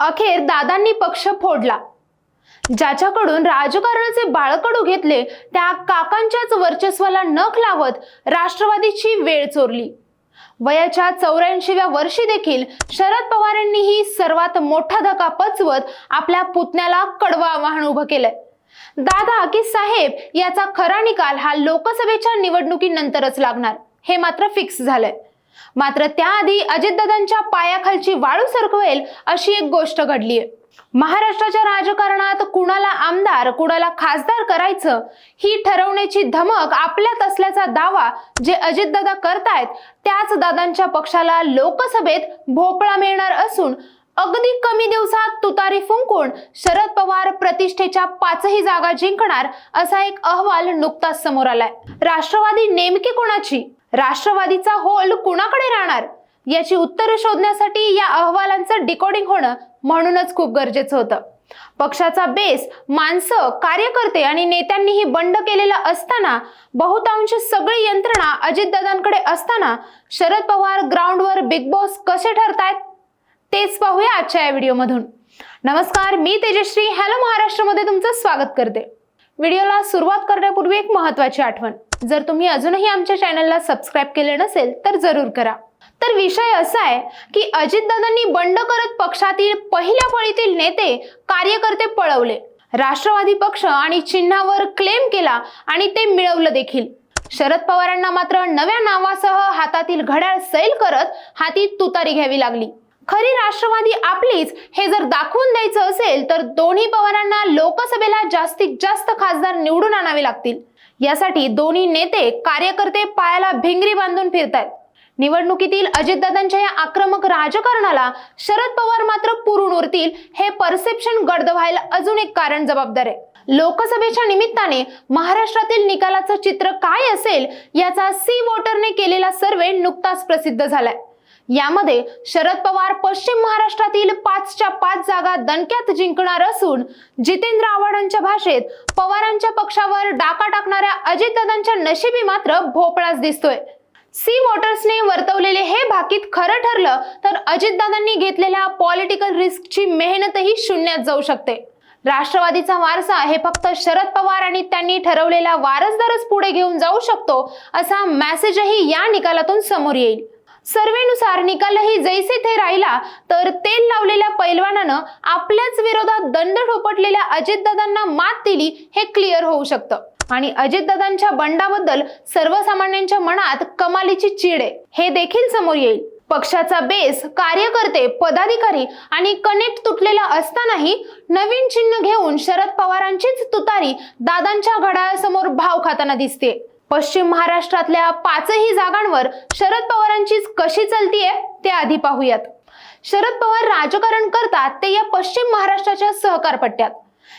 अखेर दादांनी पक्ष फोडला. ज्याच्याकडून राजकारणाचे बाळकडू घेतले त्या काकांच्याच वर्चस्वाला नख लावत राष्ट्रवादीची वेळ चोरली. वयाच्या चौऱ्याऐंशीव्या वर्षी देखील शरद पवारांनीही सर्वात मोठा धक्का पचवत आपल्या पुतण्याला कडवं आव्हान उभं केलंय. दादा की साहेब याचा खरा निकाल हा लोकसभेच्या निवडणुकीनंतरच लागणार. हे मात्र फिक्स झालंय. मात्र त्याआधी अजितदादांच्या पायाखालची वाळू सरकवेल अशी एक गोष्ट घडलीय महाराष्ट्राच्या राजकारणात कुणाला आमदार कुणाला खासदार करायचं ही ठरवण्याची धमक आपल्यात असल्याचा दावा जे अजितदादा करतायत त्याच दादांच्या पक्षाला लोकसभेत भोपळा मिळणार असून अगदी कमी दिवसात तुतारी फुंकून शरद पवार प्रतिष्ठेच्या पाचही जागा जिंकणार असा एक अहवाल नुकताच समोर आलाय. राष्ट्रवादी नेमकी कोणाची? राष्ट्रवादीचा होल कुणाकडे राहणार? याची उत्तरं शोधण्यासाठी या अहवालांचं डिकोडिंग होणं म्हणूनच खूप गरजेचं होतं. पक्षाचा बेस माणसं कार्यकर्ते आणि नेत्यांनीही बंड केलेला असताना बहुतांश सगळी यंत्रणा अजितदादांकडे असताना शरद पवार ग्राउंडवर बिग बॉस कसे ठरतायत? तेच पाहूया आजच्या या व्हिडिओमधून नमस्कार मी तेजश्री. हॅलो महाराष्ट्रमध्ये तुमचं स्वागत करते. व्हिडिओला सुरुवात करण्यापूर्वी एक महत्वाची आठवण. जर तुम्ही अजूनही आमच्या चॅनलला सबस्क्राईब केले नसेल तर जरूर करा. तर विषय असा आहे की अजितदादांनी बंड करत पक्षातील पहिल्या फळीतील नेते कार्यकर्ते पळवले. राष्ट्रवादी पक्ष आणि चिन्हावर क्लेम केला आणि ते मिळवलं देखील. शरद पवारांना मात्र नव्या नावासह हातातील घड्याळ सैल करत हाती तुतारी घ्यावी लागली. खरी राष्ट्रवादी आपलीच हे जर दाखवून द्यायचं असेल तर दोन्ही पवारांना लोकसभेला जास्तीत जास्त खासदार निवडून आणावे लागतील. यासाठी दोन्ही नेते कार्यकर्ते पायाला भिंगरी बांधून फिरतात निवडणुकीतील अजितदादांच्या या आक्रमक राजकारणाला शरद पवार मात्र पुरून उरतील हे परसेप्शन गडद व्हायला अजून एक कारण जबाबदार आहे. लोकसभेच्या निमित्ताने महाराष्ट्रातील निकालाचं चित्र काय असेल याचा सी वॉटरने केलेला सर्वे नुकताच प्रसिद्ध झालाय. यामध्ये शरद पवार पश्चिम महाराष्ट्रातील पाचच्या पाच जागा दणक्यात जिंकणार असून जितेंद्र आव्हाडांच्या भाषेत पवारांच्या पक्षावर डाका टाकणाऱ्या अजितदादांच्या नशिबी मात्र भोपळाच दिसतोय. सी वॉटर्सने वर्तवलेले हे भाकीत खरं ठरलं तर अजितदादांनी घेतलेल्या पॉलिटिकल रिस्कची मेहनतही शून्यात जाऊ शकते. राष्ट्रवादीचा वारसा हे फक्त शरद पवार आणि त्यांनी ठरवलेला वारसदारच पुढे घेऊन जाऊ शकतो असा मेसेजही या निकालातून समोर येईल. सर्वेनुसार निकालही जैसे थे राहिला तर तेल लावलेल्या पैलवानानं आपल्याच विरोधात दंड ठोपटलेल्या अजितदादांना मात दिली हे क्लिअर होऊ शकतं. आणि अजितदादांच्या बंडाबद्दल सर्वसामान्यांच्या मनात कमालीची चीड आहे. हे देखील समोर येईल. पक्षाचा बेस कार्यकर्ते पदाधिकारी आणि कनेक्ट तुटलेला असतानाही नवीन चिन्ह घेऊन शरद पवारांचीच तुतारी दादांच्या घड्याळासमोर भाव खाताना दिसते पश्चिम महाराष्ट्रातल्या पाचही जागांवर शरद पवारांचीच कशी चलतीये ते आधी पाहूयात. शरद पवार राजकारण करतात ते या पश्चिम महाराष्ट्राच्या सहकार पट्ट्यात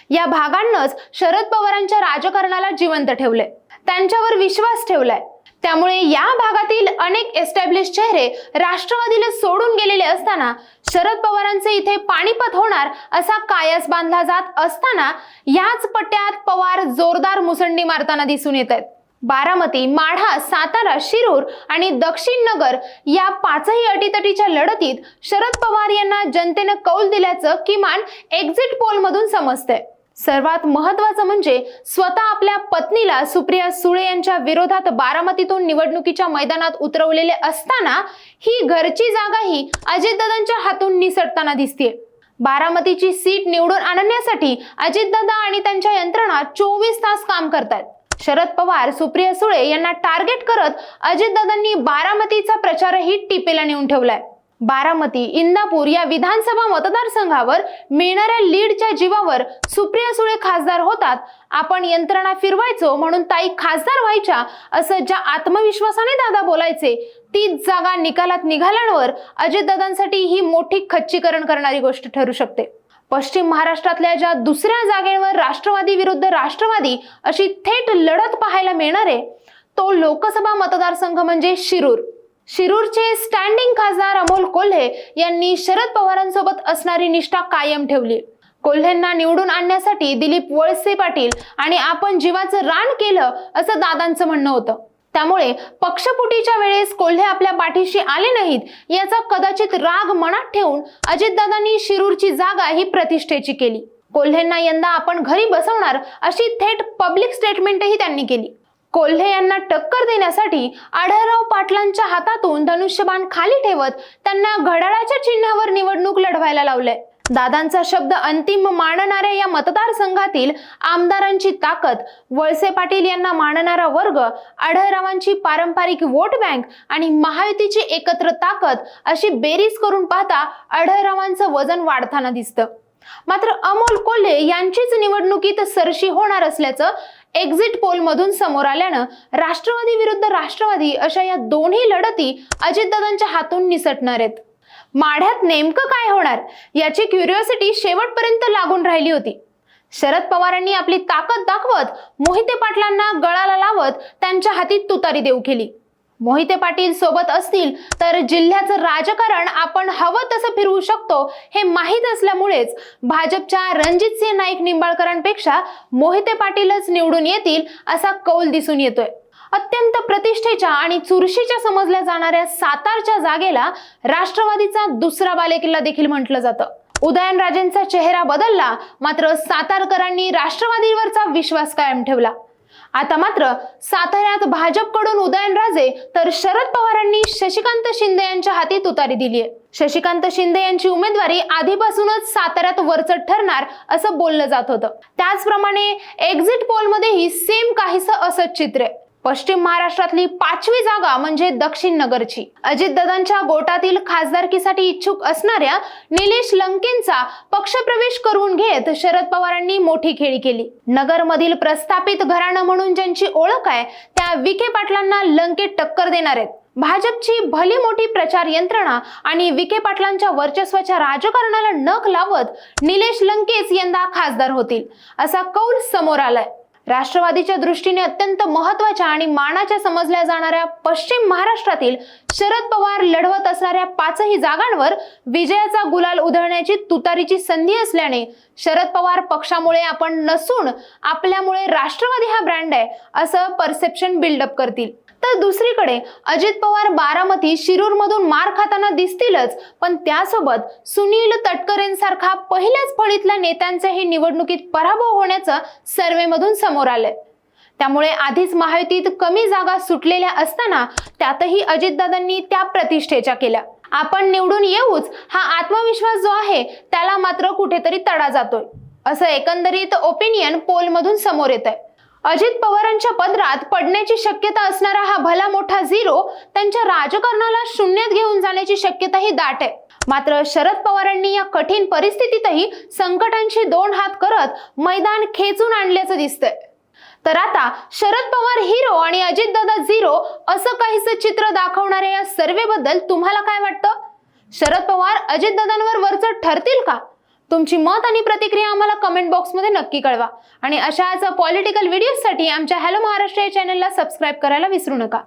या भागांनाच शरद पवारांच्या राजकारणाला जिवंत ठेवले त्यांच्यावर विश्वास ठेवलाय. त्यामुळे या भागातील अनेक एस्टॅब्लिश चेहरे राष्ट्रवादीला सोडून गेलेले असताना शरद पवारांचे इथे पाणीपत होणार असा कायस बांधला जात असताना याच पट्ट्यात पवार जोरदार मुसंडी मारताना दिसून येत आहेत बारामती माढा सातारा शिरूर आणि दक्षिण नगर या पाचही अटीतटीच्या लढतीत शरद पवार यांना जनतेनं कौल दिल्याचं किमान एक्झिट पोलमधून समजतंय. सर्वात महत्वाचं म्हणजे स्वतः आपल्या पत्नीला सुप्रिया सुळे यांच्या विरोधात बारामतीतून निवडणुकीच्या मैदानात उतरवलेले असताना ही घरची जागाही अजितदादांच्या हातून निसटताना दिसते बारामतीची सीट निवडून आणण्यासाठी अजितदादा आणि त्यांच्या यंत्रणा चोवीस तास काम करतात शरद पवार सुप्रिया सुळे यांना टार्गेट करत अजितदादांनी बारामतीचा प्रचारही टिपेला नेऊन ठेवलाय. बारामती इंदापूर या विधानसभा मतदारसंघावर मिळणाऱ्या लीडच्या जीवावर सुप्रिया सुळे खासदार होतात. आपण यंत्रणा फिरवायचो म्हणून ताई खासदार व्हायच्या असं ज्या आत्मविश्वासाने दादा बोलायचे तीच जागा निकालात निघाल्यावर अजितदादांसाठी ही मोठी खच्चीकरण करणारी गोष्ट ठरू शकते. पश्चिम महाराष्ट्रातल्या ज्या दुसऱ्या जागेवर राष्ट्रवादी विरुद्ध राष्ट्रवादी अशी थेट लढत पाहायला मिळणार आहे तो लोकसभा मतदारसंघ म्हणजे शिरूर. शिरूरचे स्टँडिंग खासदार अमोल कोल्हे यांनी शरद पवारांसोबत असणारी निष्ठा कायम ठेवली. कोल्हेंना निवडून आणण्यासाठी दिलीप वळसे पाटील आणि आपण जीवाचं रान केलं असं दादांचं म्हणणं होतं. त्यामुळे पक्षपुटीच्या वेळेस कोल्हे आपल्या पाठीशी आले नाहीत याचा कदाचित राग मनात ठेवून अजितदादांनी शिरूरची जागा ही प्रतिष्ठेची केली. कोल्हेंना यंदा आपण घरी बसवणार अशी थेट पब्लिक स्टेटमेंटही त्यांनी केली. कोल्हे यांना टक्कर देण्यासाठी आढळराव पाटलांच्या हातातून धनुष्यबाण खाली ठेवत त्यांना घड्याळाच्या चिन्हावर निवडणूक लढवायला लावलंय. दादांचा शब्द अंतिम मानणाऱ्या या मतदारसंघातील आमदारांची ताकद वळसे पाटील यांना मानणारा वर्ग आढळरावांची पारंपरिक वोट बँक आणि महायुतीची एकत्र ताकद अशी बेरीज करून पाहता आढळरावांचं वजन वाढताना दिसतं. मात्र अमोल कोल्हे यांचीच निवडणुकीत सरशी होणार असल्याचं एक्झिट पोल मधून समोर आल्यानं राष्ट्रवादी विरुद्ध राष्ट्रवादी अशा या दोन्ही लढती अजितदादांच्या हातून निसटणार आहेत. माढ्यात नेमकं काय होणार? याची क्युरिओसिटी शेवटपर्यंत लागून राहिली होती. शरद पवारांनी आपली ताकद दाखवत मोहिते पाटलांना गळाला लावत त्यांच्या हाती तुतारी देऊ केली. मोहिते पाटील सोबत असतील तर जिल्ह्याचं राजकारण आपण हवं तसं फिरवू शकतो हे माहीत असल्यामुळेच भाजपच्या रणजितसिंह नाईक निंबाळकरांपेक्षा मोहिते पाटीलच निवडून येतील असा कौल दिसून येतोय. अत्यंत प्रतिष्ठेच्या आणि चुरशीच्या समजल्या जाणाऱ्या सातारच्या जागेला राष्ट्रवादीचा दुसरा बालेकिल्ला देखील म्हटलं जातं. उदयनराजेंचा चेहरा बदलला मात्र सातारकरांनी राष्ट्रवादीवरचा विश्वास कायम ठेवला. आता मात्र साताऱ्यात भाजपकडून उदयनराजे तर शरद पवारांनी शशिकांत शिंदे यांच्या हाती तुतारी दिली आहे शशिकांत शिंदे यांची उमेदवारी आधीपासूनच साताऱ्यात वरचढ ठरणार असं बोललं जात होतं. त्याचप्रमाणे एक्झिट पोलमध्येही सेम काहीसं असंच चित्र आहे. पश्चिम महाराष्ट्रातली पाचवी जागा म्हणजे दक्षिण नगरची. अजितदादांच्या गोटातील खासदारकीसाठी इच्छुक असणाऱ्या निलेश लंकेंचा पक्षप्रवेश करून घेत शरद पवारांनी मोठी खेळी केली. नगरमधील प्रस्थापित घराणं म्हणून ज्यांची ओळख आहे त्या विखे पाटलांना लंके टक्कर देणार आहेत. भाजपची भली मोठी प्रचार यंत्रणा आणि विखे पाटलांच्या वर्चस्वाच्या राजकारणाला नख लावत निलेश लंकेच यंदा खासदार होतील असा कौल समोर आलाय. राष्ट्रवादीच्या दृष्टीने अत्यंत महत्त्वाच्या आणि मानाच्या समजल्या जाणाऱ्या पश्चिम महाराष्ट्रातील शरद पवार लढवत असणाऱ्या पाचही जागांवर विजयाचा गुलाल उधळण्याची तुतारीची संधी असल्याने शरद पवार पक्षामुळे आपण नसून आपल्यामुळे राष्ट्रवादी हा ब्रँड आहे असं परसेप्शन बिल्डअप करतील. तर दुसरीकडे अजित पवार बारामती शिरूर मधून मार खाताना दिसतीलच पण त्यासोबत सुनील तटकरेंसारखा पहिल्याच फळीतल्या नेत्यांचाही निवडणुकीत पराभव होण्याचं सर्वेमधून समोर आलंय. त्यामुळे आधीच महायुतीत कमी जागा सुटलेल्या असताना त्यातही अजितदादांनी त्या प्रतिष्ठेच्या केल्या. आपण निवडून येऊच हा आत्मविश्वास जो आहे त्याला मात्र कुठेतरी तडा जातोय. असं एकंदरीत ओपिनियन पोलमधून समोर येत आहे अजित पवारांच्या पदरात पडण्याची शक्यता असणारा हा भला मोठा झिरो त्यांच्या राजकारणाला शून्यात घेऊन जाण्याची शक्यता ही दाट आहे. मात्र शरद पवारांनी या कठीण परिस्थितीतही संकटांशी दोन हात करत मैदान खेचून आणल्याचं दिसतंय. तर आता शरद पवार हिरो आणि अजितदादा झिरो असं काहीसं चित्र दाखवणाऱ्या या सर्वेबद्दल तुम्हाला काय वाटतं? शरद पवार अजितदादांवर वरचढ ठरतील का? तुमची मत आणि प्रतिक्रिया आम्हाला कमेंट बॉक्समध्ये नक्की कळवा. आणि अशाच पॉलिटिकल व्हिडिओसाठी आमच्या हॅलो महाराष्ट्र या चॅनलला सबस्क्राईब करायला विसरू नका.